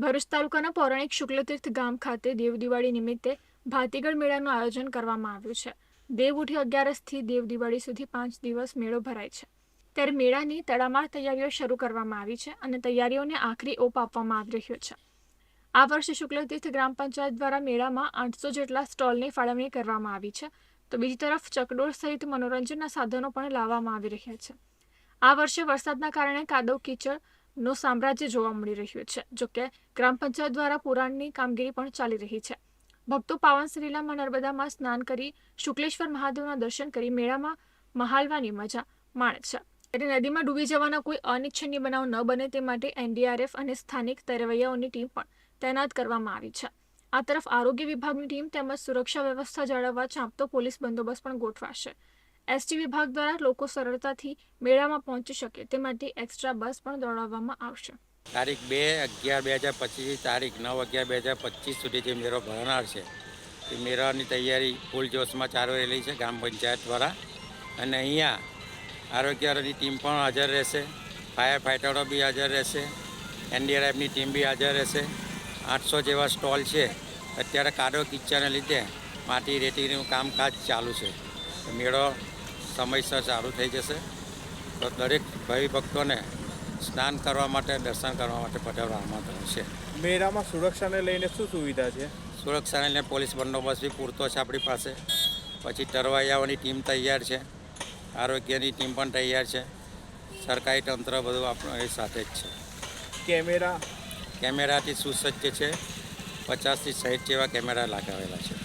ભરૂચ તાલુકાના પૌરાણિક શુક્લતીર્થ ગામ ખાતે દેવદિવાળી નિમિત્તે ભાતીગળ મેળાનું આયોજન કરવામાં આવ્યું છે. દેવ ઉઠી અગિયારસથી દેવ સુધી પાંચ દિવસ મેળો ભરાય છે. ત્યારે મેળાની તડામાર તૈયારીઓ શરૂ કરવામાં આવી છે અને તૈયારીઓને આખરી ઓપ આપવામાં આવી રહ્યો છે. આ વર્ષે શુક્લતીર્થ ગ્રામ પંચાયત દ્વારા મેળામાં આઠસો જેટલા સ્ટોલની ફાળવણી કરવામાં આવી છે. તો બીજી તરફ ચકડોળ સહિત મનોરંજનના સાધનો પણ લાવવામાં આવી રહ્યા છે. આ વર્ષે વરસાદના કારણે કાદવ કીચડનું સામ્રાજ્ય જોવા મળી રહ્યું છે જોકે ગ્રામ પંચાયત દ્વારા પુરાણની કામગીરી પણ ચાલી રહી છે. ભક્તો પાવન શ્રીલામાં નર્મદામાં સ્નાન કરી શુક્લેશ્વર મહાદેવના દર્શન કરી મેળામાં મહાલવાની મજા માણે છે. એટલે નદીમાં ડૂબી જવાના કોઈ અનિચ્છનીય બનાવ ન બને તે માટે એનડીઆરએફ અને સ્થાનિક તરવૈયાઓની ટીમ પણ તૈનાત કરવામાં આવી છે. આ તરફ આરોગ્ય વિભાગની ટીમ તેમજ સુરક્ષા વ્યવસ્થા જાળવવા ચાંપતો પોલીસ બંદોબસ્ત પણ ગોઠવાશે. એસટી વિભાગ દ્વારા લોકો સરળતાથી મેળામાં પહોંચી શકે તે માટે એક્સ્ટ્રા બસ પણ દોડાવવામાં આવશે. તારીખ બે અગિયાર બે હજાર પચીસથી તારીખ નવ અગિયાર બે હજાર પચીસ સુધી જે મેળો ભરનાર છે, એ મેળાની તૈયારી ફૂલ જોશમાં ચાલુ રહેલી છે ગ્રામ પંચાયત દ્વારા. અને અહીંયા આરોગ્યની ટીમ પણ હાજર રહેશે, ફાયર ફાઇટરો બી હાજર રહેશે, એનડીઆરએફની ટીમ બી હાજર રહેશે. આઠસો જેવા સ્ટોલ છે, અત્યારે કાદો કિચ્ચાને લીધે માટી રેતીનું કામકાજ ચાલુ છે. મેળો સમયસર ચાલુ થઈ જશે. તો દરેક ભાઈ ભક્તોને સ્નાન કરવા માટે દર્શન કરવા માટે પધારવા આમંત્રણ છે. મેળામાં સુરક્ષાને લઈને શું સુવિધા છે? સુરક્ષાને લઈને પોલીસ બંદોબસ્ત બી પૂરતો છે આપણી પાસે. પછી તરવૈયાઓની ટીમ તૈયાર છે. આરોગ્યની ટીમ પણ તૈયાર છે. સરકારી તંત્ર બધું આપણું એ સાથે જ છે. કેમેરા? કેમેરાથી સુસજ્જ છે. પચાસથી સાઠ જેવા કેમેરા લગાવેલા છે.